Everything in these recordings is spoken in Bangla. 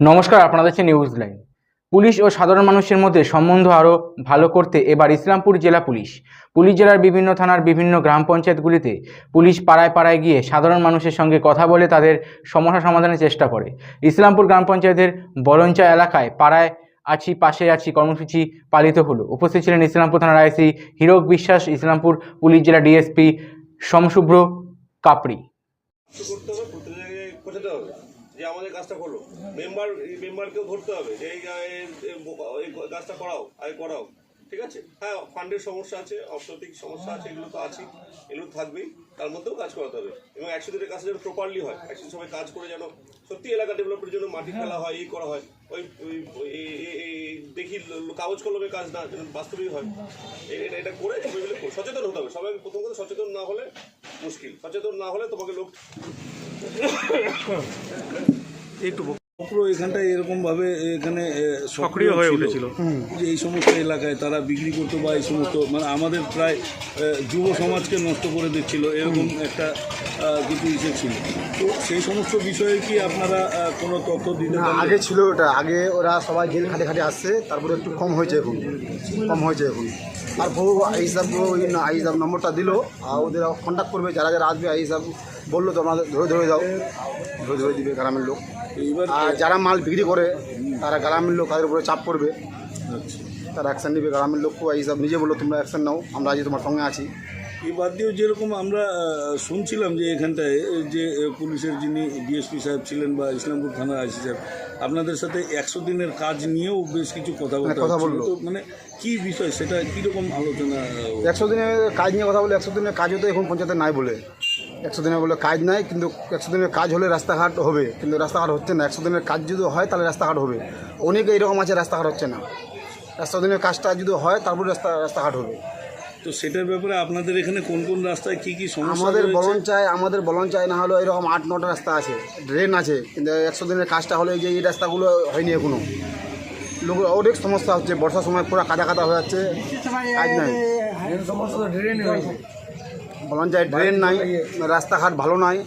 নমস্কার আপনাদের নিউজ লাইন পুলিশ ও সাধারণ মানুষের মধ্যে সম্বন্ধ আরও ভালো করতে এবার ইসলামপুর জেলা পুলিশ। পুলিশ জেলার বিভিন্ন থানার বিভিন্ন গ্রাম পঞ্চায়েতগুলিতে পুলিশ পাড়ায় পাড়ায় গিয়ে সাধারণ মানুষের সঙ্গে কথা বলে তাদের সমস্যা সমাধানের চেষ্টা করে। ইসলামপুর গ্রাম পঞ্চায়েতের বরঞ্চা এলাকায় পাড়ায় আছি, পাশে আছি, কর্মসূচি পালিত হলো। উপস্থিত ছিলেন ইসলামপুর থানার আইসি হিরক বিশ্বাস, ইসলামপুর পুলিশ জেলা ডিএসপি সমশুভ্র কাপড়ি। যে আমাদের কাজটা করো মেম্বার মেম্বারকেও ধরতে হবে যে এই কাজটা করাও আগে করাও ঠিক আছে? হ্যাঁ ফান্ডের সমস্যা আছে অর্থনৈতিক সমস্যা আছে এগুলো তো আছেই এগুলো থাকবেই তার মধ্যেও কাজ করাতে হবে। এবং একশো দিনের কাজটা যেন প্রপারলি হয় একশো সবাই কাজ করে যেন সত্যি এলাকা ডেভেলপের জন্য মাটি ফেলা হয় এই করা হয় ওই ওই দেখি কাগজ কলমে কাজ না যেন বাস্তবিক হয়। এটা এটা করে সবাই মিলে সচেতন হতে হবে সবাই প্রথম কথা সচেতন না হলে মুশকিল। সচেতন না হলে তোমাকে লোক পুরো এখানটায় এরকম ভাবে এখানে সক্রিয় হয়ে ছিল। উঠেছিল। যে এই সমস্ত এলাকায় তারা বিক্রি করতো বা এই সমস্ত মানে আমাদের প্রায় যুব সমাজকে নষ্ট করে দিচ্ছিল এরকম একটা কিছু ইসে ছিল। তো সেই সমস্ত বিষয়ে কি আপনারা কোনো তথ্য দিতে আগে ছিল ওটা। আগে ওরা সবাই জেল খাটে খাটে আসছে তারপরে একটু কম হয়েছে এখন। কম হয়েছে এখন। আর বউ এই হিসাব হিসাব নম্বরটা দিল আর ওদের কন্ট্যাক্ট করবে। যারা যারা আসবে এই হিসাব বলল তো আমাদের ধরে ধরে যাও। ধরে ধরে দিবে গ্রামের লোক। আর যারা মাল বিক্রি করে তারা গ্রামের লোক তাদের উপরে চাপ করবে তারা অ্যাকশন নেবে গ্রামের লোককে এই হিসাব নিজে বলল তোমরা অ্যাকশান নাও আমরা আজ তোমার সঙ্গে আছি। এই বাদ দিয়েও যেরকম আমরা শুনছিলাম যে এখানটায় যে পুলিশের যিনি ডিএসপি সাহেব ছিলেন বা ইসলামপুর থানার আইসি সাহেব আপনাদের সাথে একশো দিনের কাজ নিয়েও বেশ কিছু কথা হ্যাঁ, কথা বলল। মানে কি বিষয়? সেটা কীরকম আলোচনা একশো দিনের কাজ নিয়ে কথা বলে একশো দিনের কাজও তো এখন পঞ্চায়েতে নাই বলে। একশো দিনের বলে কাজ নাই কিন্তু একশো দিনের কাজ হলে রাস্তাঘাট হবে কিন্তু রাস্তাঘাট হচ্ছে না। একশো দিনের কাজ যদি হয় তাহলে রাস্তাঘাট হবে। অনেকে এরকম আছে রাস্তাঘাট হচ্ছে না। একশো দিনের কাজটা যদি হয় তারপরে রাস্তা রাস্তাঘাট হবে। তো সেটার ব্যাপারে আপনাদের এখানে কোন কোন রাস্তায় কী কী সমস্যা আমাদের? বলন চাই আমাদের বলন চাই না হলেও এরকম আট নটা রাস্তা আছে ড্রেন আছে কিন্তু একশো দিনের কাজটা হলে যে এই রাস্তাগুলো হয়নি এখনও। লোক অনেক সমস্যা হচ্ছে বর্ষার সময় পুরো কাদা কাদা হয়ে যাচ্ছে কাজ নাই। চাই ড্রেন নাই রাস্তাঘাট ভালো নাই।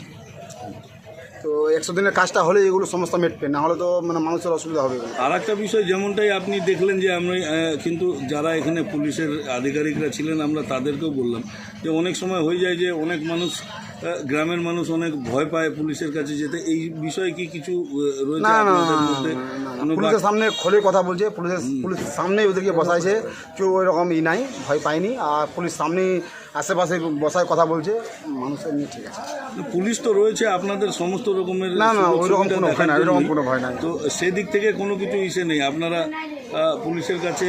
তো একশো দিনের কাজটা হলে এগুলো সমস্যা মেটবে না হলে তো মানে মানুষের অসুবিধা হবে। আর একটা বিষয় যেমনটাই আপনি দেখলেন যে আমি আহ, কিন্তু যারা এখানে পুলিশের আধিকারিকরা ছিলেন আমরা তাদেরকেও বললাম যে অনেক সময় হয়ে যায় যে অনেক মানুষ গ্রামের মানুষ অনেক ভয় পায় পুলিশের কাছে যেতে। এই বিষয়ে কি কিছু রয়েছে আপনাদের মধ্যে? পুলিশের সামনে খোলে কথা বলছে পুলিশের পুলিশের সামনেই ওদেরকে বসাইছে কেউ ওইরকম ই নাই ভয় পায়নি। আর পুলিশ সামনেই আশেপাশে বসায় কথা বলছে মানুষের নিয়ে ঠিক আছে। পুলিশ তো রয়েছে আপনাদের সমস্ত রকমের না, না, ওই ওইরকম কোনো ভয় না ওই ওইরকম কোনো ভয় না তো সেদিক থেকে কোনো কিছু ইসে নেই। আপনারা পুলিশের কাছে